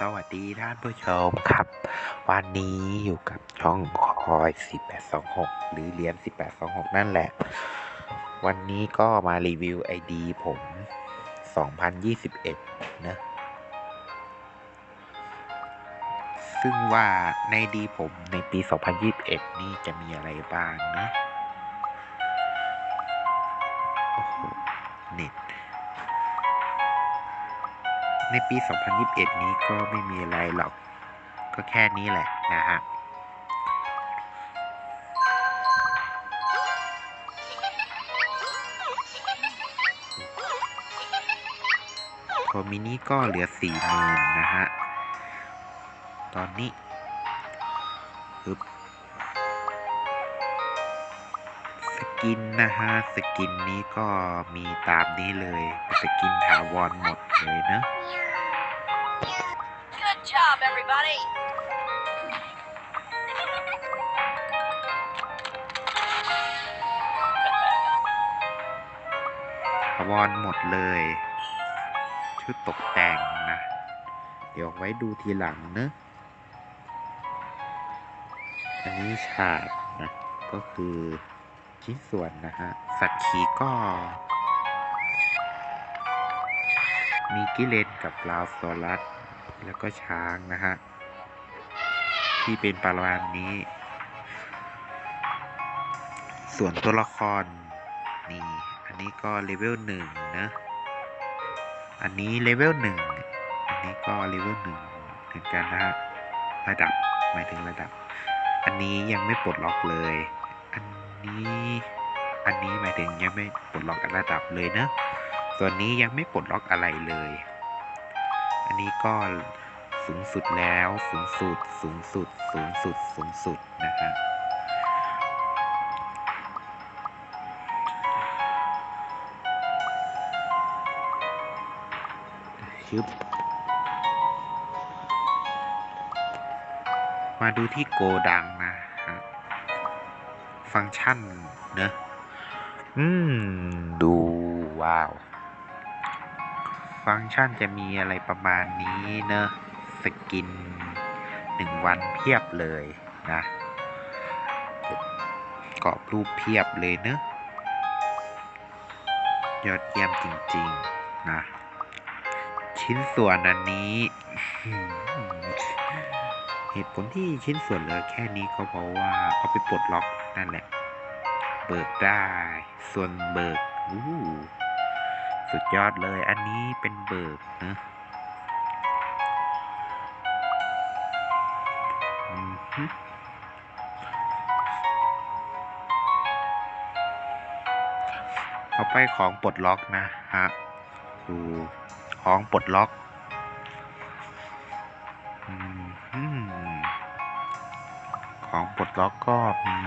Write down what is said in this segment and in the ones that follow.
สวัสดีท่านผู้ชมครับ วันนี้อยู่กับช่องคอย 1826 หรือเหรียญ1826 นั่นแหละ วันนี้ก็มารีวิว ID ผม 2021 นะ ซึ่งว่าในดีผมในปี 2021 นี่จะมีอะไรบ้างนะ โอ้โห เน็ต ในปี 2021 นี้ก็ไม่มีอะไรหรอก ก็แค่นี้แหละนะฮะตัวมินิก็เหลือ40,000นะฮะ ตอนนี้ปึ๊บ กินนะฮะ สกินนี้ก็มีตามนี้เลยเป็นสกินถาวรหมดเลยเนอะ Good job, everybody. ถาวรหมดเลย ชุดตกแต่งนะ เดี๋ยวไว้ดูทีหลังเนอะอันนี้ฉากนะ ก็คือ ชิ้นส่วนนะฮะ สัตว์ขีก็ มีกิเลนกับลาวโซลัส แล้วก็ช้างนะฮะ ที่เป็นประมาณนี้ ส่วนตัวละคร นี่ อันนี้ก็เลเวลหนึ่งนะ อันนี้เลเวลหนึ่งอันนี้ก็เลเวลหนึ่งเหมือนกันนะฮะ ระดับหมายถึงระดับ อันนี้ยังไม่ปลดล็อกเลย นนี้ อันนี้หมายถึงยังไม่ปลดล็อกระดับเลยนะ ส่วนนี้ยังไม่ปลดล็อกอะไรเลย อันนี้ก็สูงสุดแล้วสูงสุดสูงสุดสูงสุดสูงสุดนะฮะชึบมาดูที่โกดังนะ ฟังก์ชันเนอะอืม ดูว้าว ฟังก์ชันจะมีอะไรประมาณนี้เนอะสกินหนึ่งวันเพียบเลยนะกรอบรูปเพียบเลยเนอะยอดเยี่ยมจริง ๆ นะ ชิ้นส่วนอันนี้ เหตุผลที่ชิ้นส่วนเหลือแค่นี้ก็เพราะว่าเอาไปปลดล็อกนั่นแหละ เบิกได้ ส่วนเบิกอู้สุดยอดเลย อันนี้เป็นเบิกนะอืมฮึต่อไปของปลดล็อกนะฮะดูของปลดล็อก ของปลดล็อกก็มี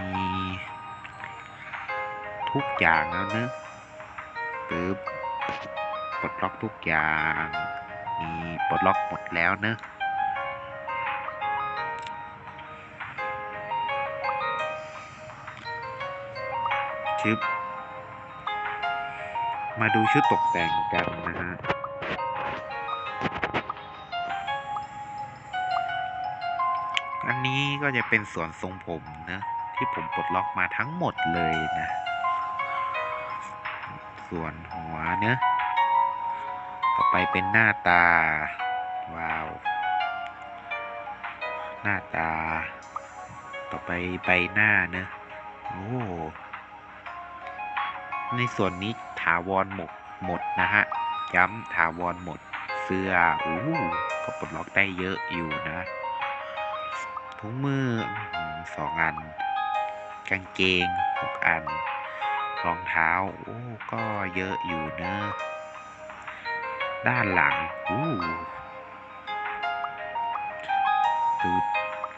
ทุกอย่างแล้วเนะปึ๊บปลดล็อกทุกอย่าง มีปลดล็อกหมดแล้วเนอะชึบมาดูชุดตกแต่งกันนะฮะ อันนี้ก็จะเป็นส่วนทรงผมนะที่ผมปลดล็อกมาทั้งหมดเลยนะ ส่วนหัวเนะต่อไปเป็นหน้าตา ว้าว หน้าตา ต่อไปใบหน้าเนะโอ้ในส่วนนี้ถาวรหมดหมดนะฮะ ย้ำถาวรหมด เสื้ออู้ก็ปลดล็อกได้เยอะอยู่นะ ถุงมืออื้อหือสองอัน กางเกงหกอัน รองเท้า โอ้ ก็เยอะอยู่เนอะด้านหลังอู้ดู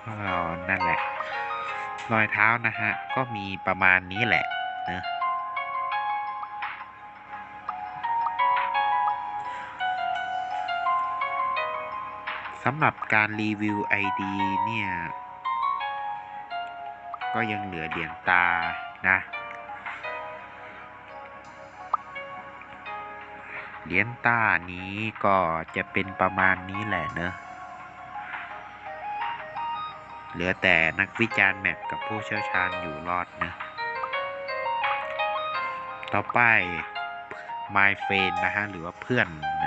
ก็นั่นแหละ รอยเท้านะฮะ ก็มีประมาณนี้แหละเนอะ สำหรับการรีวิว ID เนี่ย ก็ยังเหลือเหรียญตานะเหรียญตานี้ก็จะเป็นประมาณนี้แหละเนอะเหลือแต่นักวิจารณ์แมปกับผู้เชี่ยวชาญอยู่รอดนะต่อไป My f r i e n d นะฮะ หรือว่าเพื่อนนะ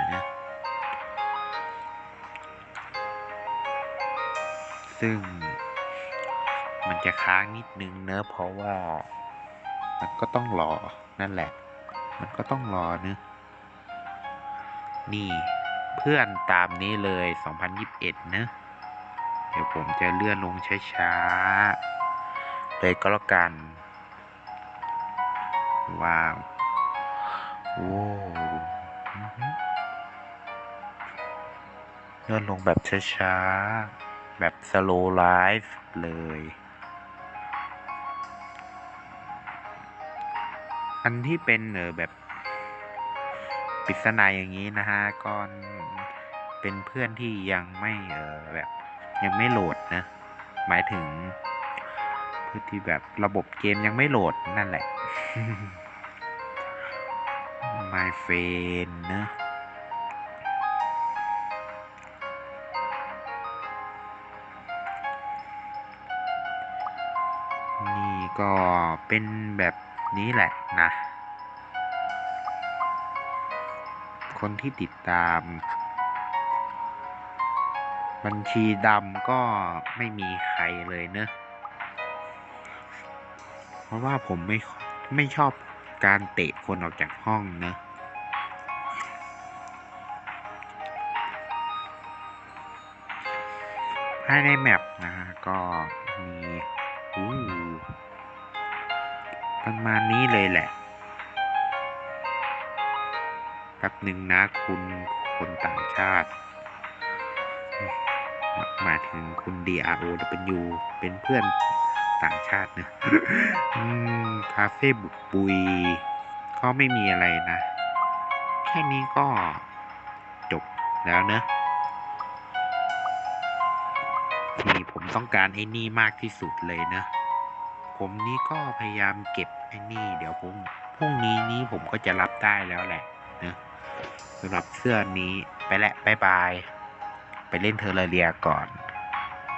ซึ่งมันจะค้างนิดนึงเนอะเพราะว่ามันก็ต้องรอนั่นแหละ มันก็ต้องรอเนอะนี่เพื่อนตามนี้เลย 2021 เนอะเดี๋ยวผมจะเลื่อนลงช้าๆเลยก็แล้วกัน ว้าวโอ้เลื่อนลงแบบช้าๆ แบบ slow life เลย อันที่เป็นเออแบบปริศนาอย่างนี้นะฮะก็เป็นเพื่อนที่ยังไม่เออแบบยังไม่โหลดนะ หมายถึงเพื่อที่แบบระบบเกมยังไม่โหลดนั่นแหละ My friend นะ ก็เป็นแบบนี้แหละนะ คนที่ติดตาม บัญชีดำก็ไม่มีใครเลยเนอะ เพราะว่าผมไม่ไม่ชอบการเตะคนออกจากห้องเนอะภายในแมปนะฮะก็มีอู้ ประมาณนี้เลยแหละแป๊บหนึ่งนะคุณคนต่างชาติ หมายถึงคุณ DRO W เป็นเพื่อนต่างชาติเนะคาเฟ่บุกบุย ก็ไม่มีอะไรนะ แค่นี้ก็จบแล้วเนอะนี่ผมต้องการไอ้นี่มากที่สุดเลยนะ ผมนี้ก็พยายามเก็บไอ้นี่ เดี๋ยวผมพรุ่งนี้นี้ผมก็จะรับได้แล้วแหละนะสำหรับเสื้อนี้ไปและบายบาย ไปเล่นเทอร์เรียก่อน